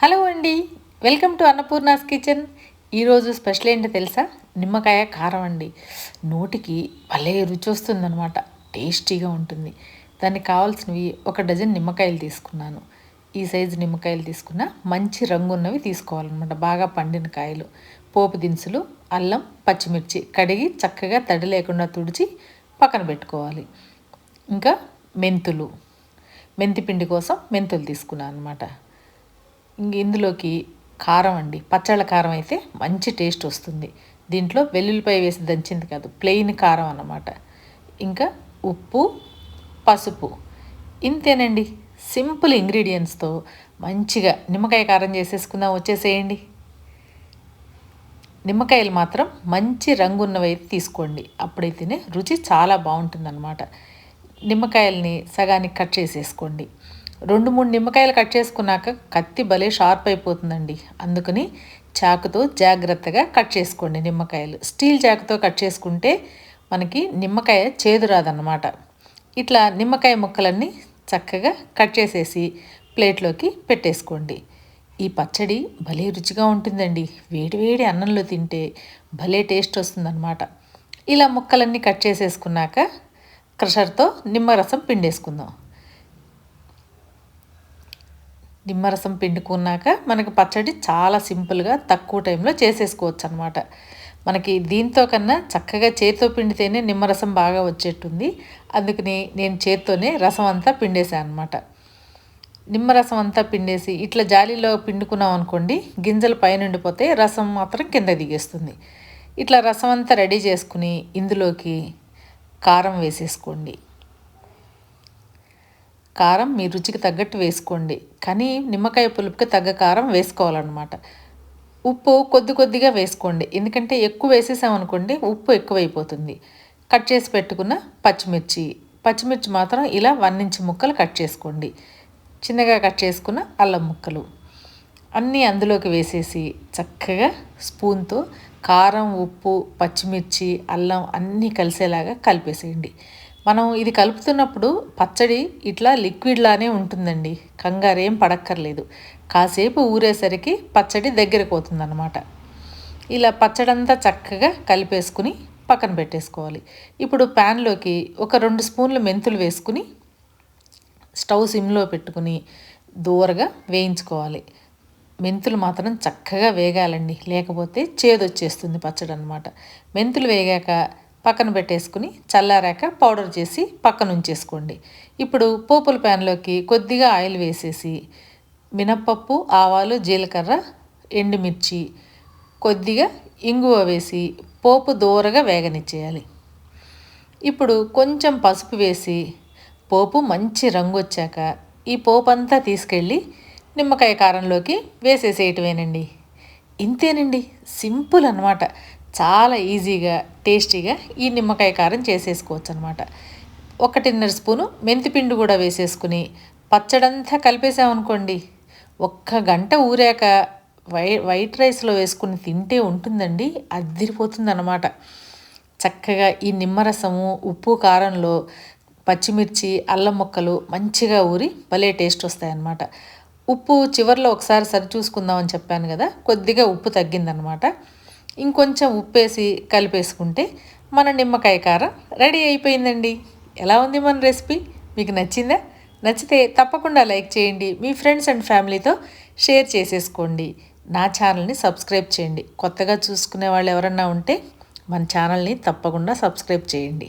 Hello అండి welcome to Annapurna's kitchen. ఈరోజు special ఏంటో తెలుసా? నిమ్మకాయ కారం అండి. నోటికి భలే రుచి వస్తుందనమాట టేస్టీగా ఉంటుంది. దానికి కావాల్సినవి ఒక డజన్ నిమ్మకాయలు తీసుకున్నాను. ఈ సైజు నిమ్మకాయలు తీసుకున్న మంచి రంగు ఉన్నవి తీసుకోవాలన్నమాట. బాగా పండిన కాయలు. పోపు దినుసులు అల్లం పచ్చిమిర్చి కడిగి చక్కగా తడి లేకుండా తుడిచి పక్కన పెట్టుకోవాలి. ఇంకా మెంతులు. మెంతి పిండి కోసం మెంతులు తీసుకున్నాను అనమాట ఇంక ఇందులోకి కారం అండి. పచ్చళ్ళ కారం అయితే మంచి టేస్ట్ వస్తుంది. దీంట్లో వెల్లుల్లిపాయ వేసి దంచింది కాదు ప్లెయిన్ కారం అన్నమాట. ఇంకా ఉప్పు పసుపు. ఇంతేనండి. సింపుల్ ఇంగ్రీడియంట్స్తో మంచిగా నిమ్మకాయ కారం చేసేసుకుందాం వచ్చేసేయండి. నిమ్మకాయలు మాత్రం మంచి రంగున్నవి అయితే తీసుకోండి. అప్పుడైతేనే రుచి చాలా బాగుంటుందన్నమాట. నిమ్మకాయల్ని సగానికి కట్ చేసేసుకోండి. రెండు మూడు నిమ్మకాయలు కట్ చేసుకున్నాక కత్తి భలే షార్ప్ అయిపోతుందండి. అందుకని చాకుతో జాగ్రత్తగా కట్ చేసుకోండి నిమ్మకాయలు. స్టీల్ చాకుతో కట్ చేసుకుంటే మనకి నిమ్మకాయ చేదు రాదన్నమాట. ఇట్లా నిమ్మకాయ ముక్కలన్నీ చక్కగా కట్ చేసేసి ప్లేట్లోకి పెట్టేసుకోండి. ఈ పచ్చడి భలే రుచిగా ఉంటుందండి. వేడివేడి అన్నంలో తింటే భలే టేస్ట్ వస్తుందన్నమాట. ఇలా ముక్కలన్నీ కట్ చేసేసుకున్నాక క్రషర్తో నిమ్మరసం పిండేసుకుందాం. నిమ్మరసం పిండుకున్నాక మనకు పచ్చడి చాలా సింపుల్గా తక్కువ టైంలో చేసేసుకోవచ్చు అనమాట మనకి దీంతో కన్నా చక్కగా చేతితో పిండితేనే నిమ్మరసం బాగా వచ్చేట్టుంది. అందుకని నేను చేత్తోనే రసం అంతా పిండేశాను అనమాట నిమ్మరసం అంతా పిండేసి ఇట్లా జాలీలో పిండుకున్నాం అనుకోండి గింజలు పైనుండిపోతే రసం మాత్రం కింద దిగేస్తుంది. ఇట్లా రసం అంతా రెడీ చేసుకుని ఇందులోకి కారం వేసేసుకోండి. కారం మీ రుచికి తగ్గట్టు వేసుకోండి. కానీ నిమ్మకాయ పులుపుకి తగ్గ కారం వేసుకోవాలన్నమాట. ఉప్పు కొద్ది కొద్దిగా వేసుకోండి. ఎందుకంటే ఎక్కువ వేసేసామనుకోండి ఉప్పు ఎక్కువైపోతుంది. కట్ చేసి పెట్టుకున్న పచ్చిమిర్చి. పచ్చిమిర్చి మాత్రం ఇలా వన్ ఇంచ్ ముక్కలు కట్ చేసుకోండి. చిన్నగా కట్ చేసుకున్న అల్లం ముక్కలు. అన్నీ అందులోకి వేసేసి చక్కగా స్పూన్తో కారం ఉప్పు పచ్చిమిర్చి అల్లం అన్నీ కలిసేలాగా కలిపేసేయండి. మనం ఇది కలుపుతున్నప్పుడు పచ్చడి ఇట్లా లిక్విడ్లానే ఉంటుందండి. కంగారేం పడక్కర్లేదు. కాసేపు ఊరేసరికి పచ్చడి దగ్గరకు పోతుందన్నమాట. ఇలా పచ్చడంతా చక్కగా కలిపేసుకుని పక్కన పెట్టేసుకోవాలి. ఇప్పుడు ప్యాన్లోకి ఒక రెండు స్పూన్లు మెంతులు వేసుకుని స్టవ్ సిమ్లో పెట్టుకుని దూరగా వేయించుకోవాలి. మెంతులు మాత్రం చక్కగా వేగాలండి. లేకపోతే చేదొచ్చేస్తుంది పచ్చడి అనమాట మెంతులు వేగాక పక్కన పెట్టేసుకుని చల్లారాక పౌడర్ చేసి పక్కన ఉంచేసుకోండి. ఇప్పుడు పోపుల ప్యాన్లోకి కొద్దిగా ఆయిల్ వేసేసి మినప్పప్పు ఆవాలు జీలకర్ర ఎండుమిర్చి కొద్దిగా ఇంగువ వేసి పోపు దూరగా వేగనిచ్చేయాలి. ఇప్పుడు కొంచెం పసుపు వేసి పోపు మంచి రంగు వచ్చాక ఈ పోపు అంతా తీసుకెళ్ళి నిమ్మకాయ కారంలోకి వేసేసేయటమేనండి. ఇంతేనండి. సింపుల్ అనమాట చాలా ఈజీగా టేస్టీగా ఈ నిమ్మకాయ కారం చేసేసుకోవచ్చు అనమాట ఒకటిన్నర స్పూను మెంతిపిండి కూడా వేసేసుకుని పచ్చడంతా కలిపేసామనుకోండి ఒక్క గంట ఊరాక వై వైట్ రైస్లో వేసుకుని తింటే ఉంటుందండి అదిరిపోతుంది అనమాట చక్కగా ఈ నిమ్మరసము ఉప్పు కారంలో పచ్చిమిర్చి అల్లం ముక్కలు మంచిగా ఊరి భలే టేస్ట్ వస్తాయన్నమాట ఉప్పు చివరిలో ఒకసారి సరి చూసుకుందామని చెప్పాను కదా కొద్దిగా ఉప్పు తగ్గిందనమాట. ఇంకొంచెం ఉప్పేసి కలిపేసుకుంటే మన నిమ్మకాయ కారం రెడీ అయిపోయిందండి. ఎలా ఉంది మన రెసిపీ? మీకు నచ్చిందా? నచ్చితే తప్పకుండా లైక్ చేయండి మీ ఫ్రెండ్స్ అండ్ ఫ్యామిలీతో షేర్ చేసేసుకోండి. నా ఛానల్ని సబ్స్క్రైబ్ చేయండి. కొత్తగా చూసుకునే వాళ్ళు ఎవరన్నా ఉంటే మన ఛానల్ని తప్పకుండా సబ్స్క్రైబ్ చేయండి.